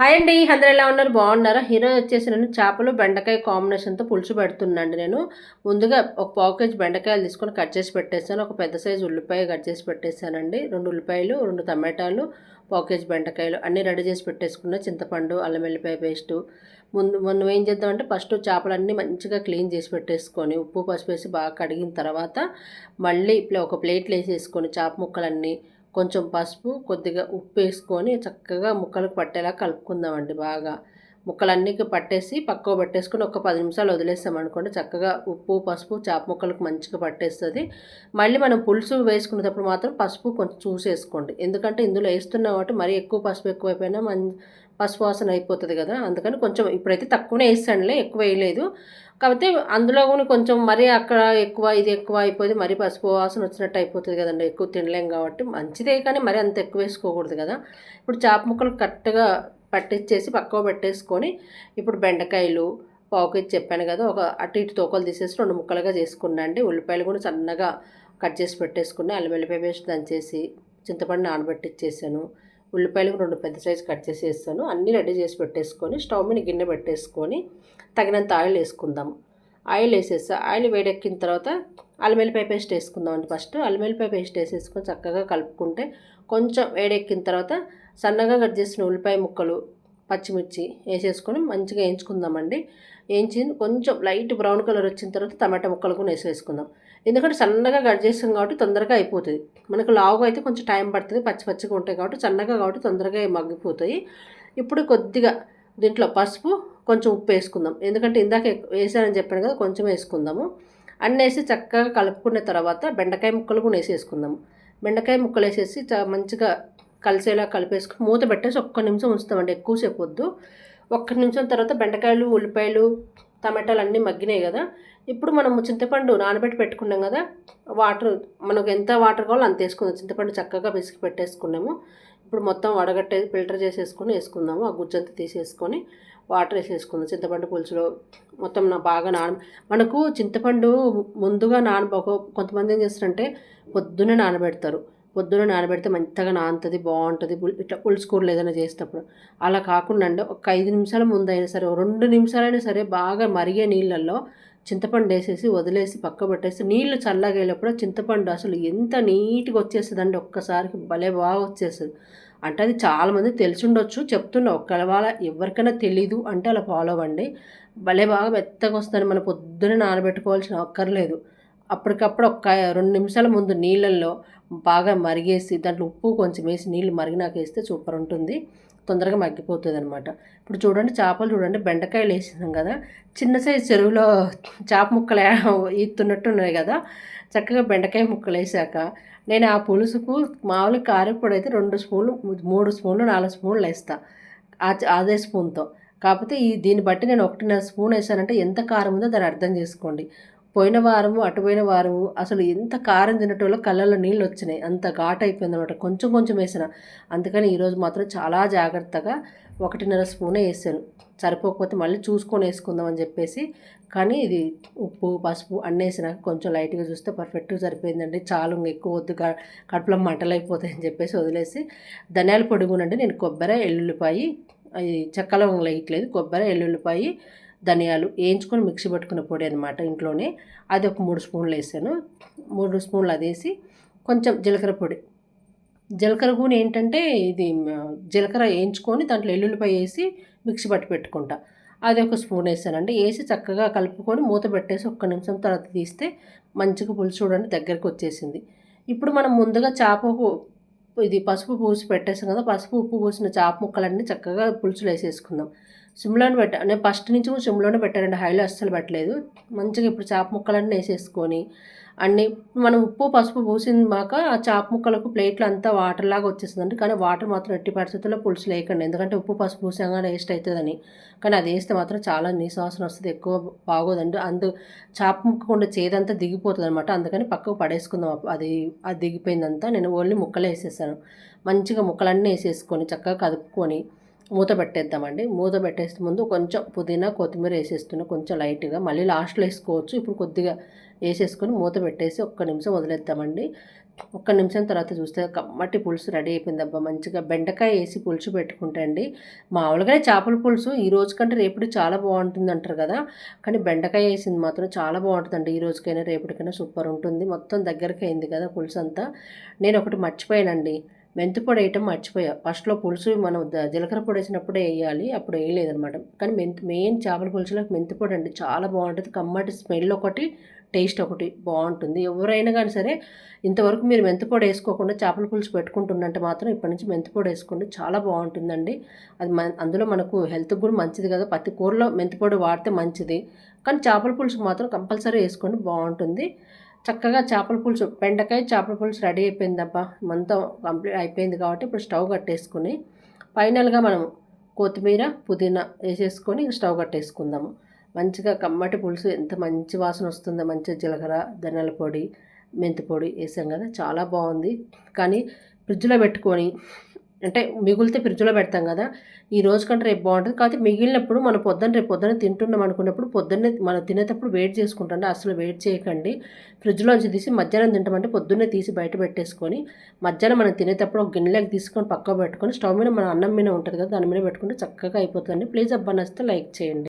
Hi అండి అందరు ఎలా ఉన్నారు? బాగున్నారా? హీరో వచ్చేసి నేను చేపలు బెండకాయ కాంబినేషన్తో పులుసు పెడుతున్నాండి నేను. ముందుగా ఒక పావు కేజీ బెండకాయలు తీసుకొని కట్ చేసి పెట్టేసాను ఒక పెద్ద సైజు ఉల్లిపాయ కట్ చేసి పెట్టేశానండి. రెండు ఉల్లిపాయలు రెండు టమాటాలు పావు కేజీ బెండకాయలు అన్నీ రెడీ చేసి పెట్టేసుకున్న. చింతపండు అల్లం వెల్లిపాయ పేస్టు. ముందు మనం ఏం చేద్దామంటే ఫస్ట్ చేపలన్నీ మంచిగా క్లీన్ చేసి పెట్టేసుకొని ఉప్పు పసుపు వేసి బాగా కడిగిన తర్వాత మళ్ళీ ఒక ప్లేట్లు వేసేసుకొని చేప ముక్కలన్నీ కొంచెం పసుపు కొద్దిగా ఉప్పు వేసుకొని చక్కగా ముక్కలకు పట్టేలా కలుపుకుందామండి బాగా. ముక్కలన్నీ పట్టేసి పక్కకు పెట్టేసుకొని ఒక పది నిమిషాలు వదిలేస్తాం అనుకోండి. చక్కగా ఉప్పు పసుపు చేప ముక్కలకు మంచిగా పట్టేస్తుంది. మళ్ళీ మనం పులుసు వేసుకునేటప్పుడు మాత్రం పసుపు కొంచెం చూసేసుకోండి. ఎందుకంటే ఇందులో వేస్తున్నాం కాబట్టి మరీ ఎక్కువ పసుపు ఎక్కువైపోయినా మన పసుపు వాసన అయిపోతుంది కదా. అందుకని కొంచెం ఇప్పుడైతే తక్కువనే వేస్తానులే ఎక్కువ వేయలేదు. కాకపోతే అందులో కూడా కొంచెం మరీ అక్కడ ఎక్కువ ఇది ఎక్కువ అయిపోయింది మరీ పసుపు వాసన వచ్చినట్టు అయిపోతుంది కదండి. ఎక్కువ తినలేం కాబట్టి మంచిదే కానీ మరీ అంత ఎక్కువ వేసుకోకూడదు కదా. ఇప్పుడు చేప ముక్కలు కరెక్ట్గా పట్టించేసి పక్కకు పెట్టేసుకొని ఇప్పుడు బెండకాయలు పావుకి చెప్పాను కదా ఒక అటు ఇటు తోకలు తీసేసి రెండు ముక్కలుగా చేసుకున్నాండి ఉల్లిపాయలు కూడా సన్నగా కట్ చేసి పెట్టేసుకుని అల్లం వెల్లిపాయ పేస్ట్ దంచేసి చింతపండు నానబెట్టిచ్చేసాను. ఉల్లిపాయలు రెండు పెద్ద సైజు కట్ చేసి వేస్తాను. అన్నీ రెడీ చేసి పెట్టేసుకొని స్టవ్ మీద గిన్నె పెట్టేసుకొని తగినంత ఆయిల్ వేసుకుందాం. ఆయిల్ వేసేస్తా ఆయిల్ వేడెక్కిన తర్వాత అల్లమెల్లిపాయ పేస్ట్ వేసుకుందాం అండి ఫస్ట్ అల్లమెల్లిపాయ పేస్ట్ వేసేసుకొని చక్కగా కలుపుకుంటే కొంచెం వేడెక్కిన తర్వాత సన్నగా కట్ చేసిన ఉల్లిపాయ ముక్కలు పచ్చిమిర్చి వేసేసుకొని మంచిగా వేయించుకుందామండి. వేయించి కొంచెం లైట్ బ్రౌన్ కలర్ వచ్చిన తర్వాత టమాటా ముక్కలు కూడా వేసేసుకుందాం. ఎందుకంటే సన్నగా కట్ చేస్తాం కాబట్టి తొందరగా అయిపోతుంది మనకు లావుగా అయితే కొంచెం టైం పడుతుంది. పచ్చి పచ్చిగా ఉంటాయి కాబట్టి సన్నగా కాబట్టి తొందరగా మగ్గిపోతాయి. ఇప్పుడు కొద్దిగా దీంట్లో పసుపు కొంచెం ఉప్పు వేసుకుందాం. ఎందుకంటే ఇందాక వేసానని చెప్పాను కదా కొంచెం వేసుకుందాము. అన్నీ వేసి చక్కగా కలుపుకున్న తర్వాత బెండకాయ ముక్కలు కూడా వేసేసుకుందాం. బెండకాయ ముక్కలు వేసేసి మంచిగా కలిసేలా కలిపేసుకుని మూత పెట్టేసి ఒక్క నిమిషం ఉంచుతామండి ఎక్కువసేపు వద్దు. ఒక్క నిమిషం తర్వాత బెండకాయలు ఉల్లిపాయలు టమాటాలు అన్నీ మగ్గినాయి కదా. ఇప్పుడు మనం చింతపండు నానబెట్టి పెట్టుకున్నాం కదా వాటర్ మనకు ఎంత వాటర్ కావాలో అంత వేసుకుందాం. చింతపండు చక్కగా పిసికి పెట్టేసుకున్నాము. ఇప్పుడు మొత్తం వడగట్టే ఫిల్టర్ చేసేసుకొని వేసుకుందాము ఆ గుజ్జంతా తీసేసుకొని. వాటర్ వేసేసుకుందాం చింతపండు పులుసులో మొత్తం నా బాగా నాన మనకు చింతపండు ముందుగా నాన కొంతమంది ఏం చేస్తారంటే పొద్దున్నే నానబెడతారు. పొద్దున నానబెడితే మంచిగా నానుతుంది బాగుంటుంది. ఇట్లా పులుసు కూరలు ఏదైనా చేసేటప్పుడు. అలా కాకుండా అండి ఒక ఐదు నిమిషాల ముందైనా సరే రెండు నిమిషాలైనా సరే బాగా మరిగే నీళ్ళల్లో చింతపండు వేసేసి వదిలేసి పక్క పెట్టేసి నీళ్ళు చల్లగేటప్పుడు చింతపండు అసలు ఎంత నీట్గా వచ్చేస్తుందండి ఒక్కసారికి భలే బాగా వచ్చేస్తుంది. అంటే అది చాలామంది తెలిసి ఉండొచ్చు చెప్తున్నా వాళ్ళ ఎవరికైనా తెలీదు అంటే అలా ఫాలో అవ్వండి. భలే బాగా మెత్తగా వస్తుంది మనం పొద్దున నానబెట్టుకోవాల్సిన అక్కర్లేదు. అప్పటికప్పుడు ఒక రెండు నిమిషాల ముందు నీళ్ళల్లో బాగా మరిగేసి దాంట్లో ఉప్పు కొంచెం వేసి నీళ్ళు మరిగినాక వేస్తే సూపర్ ఉంటుంది. తొందరగా మగ్గిపోతుంది అనమాట ఇప్పుడు చూడండి చేపలు చూడండి బెండకాయలు వేసినాం కదా. చిన్న సైజు చెరువులో చేప ముక్కలు ఈతున్నట్టు ఉన్నాయి కదా. చక్కగా బెండకాయ ముక్కలు వేసాక నేను ఆ పులుసుకు మామూలు కారపొడి అయితే రెండు స్పూన్లు మూడు స్పూన్లు నాలుగు స్పూన్లు వేస్తాను అదే స్పూన్తో. కాకపోతే ఈ దీన్ని బట్టి నేను ఒకటిన్నర స్పూన్ వేసానంటే ఎంత కారం ఉందో దాన్ని అర్థం చేసుకోండి. పోయిన వారము అటుపోయిన వారము అసలు ఎంత కారం తినటంలో కళ్ళల్లో నీళ్ళు వచ్చినాయి. అంత ఘాట్ అయిపోయింది అనమాట కొంచెం కొంచెం వేసిన. అందుకని ఈరోజు మాత్రం చాలా జాగ్రత్తగా ఒకటిన్నర స్పూనే వేసాను. సరిపోకపోతే మళ్ళీ చూసుకొని వేసుకుందాం అని చెప్పేసి. కానీ ఇది ఉప్పు పసుపు అన్నీ వేసినాక కొంచెం లైట్గా చూస్తే పర్ఫెక్ట్గా సరిపోయిందండి. చాలు ఎక్కువ వద్దు. కడుపులో మంటలు అయిపోతాయని చెప్పేసి వదిలేసి. ధనియాల పొడుగునండి నేను కొబ్బరి ఎల్లుల్లిపాయి అది చెక్కలో వేయట్లేదు. కొబ్బరి ఎల్లుల్లిపాయి ధనియాలు వేయించుకొని మిక్సీ పట్టుకున్న పొడి అనమాట ఇంట్లోనే. అది ఒక మూడు స్పూన్లు వేసాను. మూడు స్పూన్లు అది వేసి కొంచెం జీలకర్ర పొడి. జీలకర్ర కూడా ఏంటంటే ఇది జీలకర్ర వేయించుకొని దాంట్లో ఎల్లుల్లిపాయ వేసి మిక్సీ పట్టి పెట్టుకుంటా. అది ఒక స్పూన్ వేసానండి. వేసి చక్కగా కలుపుకొని మూత పెట్టేసి ఒక్క నిమిషం తర్వాత తీస్తే మంచిగా పులుసు చూడండి దగ్గరికి వచ్చేసింది. ఇప్పుడు మనం ముందుగా చేపకు ఇది పసుపు పూసి పెట్టేసాం కదా పసుపు ఉప్పు పూసిన చేప ముక్కలన్నీ చక్కగా పులుసులు వేసేసుకుందాం. సిమ్లోనే పెట్టా నేను ఫస్ట్ నుంచి కూడా సిమ్లోనే పెట్టానండి హైలో అస్సలు పెట్టలేదు. మంచిగా ఇప్పుడు చేప ముక్కలన్నీ వేసేసుకొని అన్నీ మనం ఉప్పు పసుపు పూసినాక ఆ చేప ముక్కలకు ప్లేట్లు అంతా వాటర్ లాగా వచ్చేస్తుందండి. కానీ వాటర్ మాత్రం ఎట్టి పరిస్థితుల్లో పులుసు లేకండి. ఎందుకంటే ఉప్పు పసుపు పూసాగా వేస్ట్ అవుతుందని కానీ అది వేస్తే మాత్రం చాలా నీసువాసన వస్తుంది ఎక్కువ బాగోదండి. అందు చేప ముక్కకుండా చేదంతా దిగిపోతుంది అనమాట అందుకని పక్కకు పడేసుకుందాం. అది అది దిగిపోయిందంతా. నేను ఓన్లీ ముక్కలు వేసేసాను. మంచిగా ముక్కలన్నీ వేసేసుకొని చక్కగా కదుపుకొని మూత పెట్టేద్దామండి. మూత పెట్టేస్తే ముందు కొంచెం పుదీనా కొత్తిమీర వేసేస్తున్నా కొంచెం లైట్గా మళ్ళీ లాస్ట్లో వేసుకోవచ్చు. ఇప్పుడు కొద్దిగా వేసేసుకొని మూత పెట్టేసి ఒక్క నిమిషం వదిలేద్దామండి. ఒక్క నిమిషం తర్వాత చూస్తే కమ్మటి పులుసు రెడీ అయిపోయింది అబ్బా మంచిగా బెండకాయ వేసి పులుసు పెట్టుకుంటే అండి మామూలుగానే చేపల పులుసు ఈ రోజు కంటే రేపటి చాలా బాగుంటుంది అంటారు కదా. కానీ బెండకాయ వేసింది మాత్రం చాలా బాగుంటుందండి. ఈ రోజుకైనా రేపటికైనా సూపర్ ఉంటుంది. మొత్తం దగ్గరికి అయింది కదా పులుసు అంతా నేను ఒకటి మర్చిపోయానండి. మెంతి పొడి వేయటం మర్చిపోయా. ఫస్ట్లో పులుసు మనం జీలకర్ర పొడి వేసినప్పుడే వేయాలి అప్పుడు వేయలేదనమాట కానీ మెంతి మెయిన్ చేపల పులుసులో మెంతి పొడి అండి చాలా బాగుంటుంది. కమ్మటి స్మెల్ ఒకటి టేస్ట్ ఒకటి బాగుంటుంది. ఎవరైనా కానీ సరే ఇంతవరకు మీరు మెంతిపొడి వేసుకోకుండా చేపల పులుసు పెట్టుకుంటున్నంటే మాత్రం ఇప్పటి నుంచి మెంతిపొడి వేసుకోండి. చాలా బాగుంటుందండి. అది మన అందులో మనకు హెల్త్కి కూడా మంచిది కదా. ప్రతి కూరలో మెంతిపొడి వాడితే మంచిది. కానీ చేపల పులుసు మాత్రం కంపల్సరీ వేసుకోండి. బాగుంటుంది. చక్కగా చేపల పులుసు బెండకాయ చేపల పులుసు రెడీ అయిపోయిందబ్బా. మొత్తం కంప్లీట్ అయిపోయింది కాబట్టి ఇప్పుడు స్టవ్ కట్టేసుకుని ఫైనల్గా మనం కొత్తిమీర పుదీనా వేసేసుకొని స్టవ్ కట్టేసుకుందాము. మంచిగా కమ్మటి పులుసు ఎంత మంచి వాసన వస్తుందో మంచిగా జీలకర్ర ధనియాల పొడి మెంతి పొడి వేసాం కదా చాలా బాగుంది. కానీ ఫ్రిడ్జ్లో పెట్టుకొని అంటే మిగిలితే ఫ్రిడ్జ్లో పెడతాం కదా ఈ రోజు కంటే రేపు బాగుంటుంది. కాకపోతే మిగిలినప్పుడు మనం పొద్దున్న రేపు పొద్దున్న తింటున్నాం అనుకున్నప్పుడు పొద్దున్నే మనం తినేటప్పుడు వెయిట్ చేసుకుంటాం అసలు వెయిట్ చేయకండి. ఫ్రిడ్జ్లోంచి తీసి మధ్యాహ్నం తింటామంటే పొద్దున్నే తీసి బయట పెట్టేసుకొని మధ్యాహ్నం మనం తినేటప్పుడు ఒక గిన్నెలకు తీసుకొని పక్క పెట్టుకొని స్టవ్ మీద మన అన్నం మీద ఉంటుంది కదా దాని మీద పెట్టుకుంటే చక్కగా అయిపోతుంది ప్లీజ్ అబ్బా నచ్చితే లైక్ చేయండి.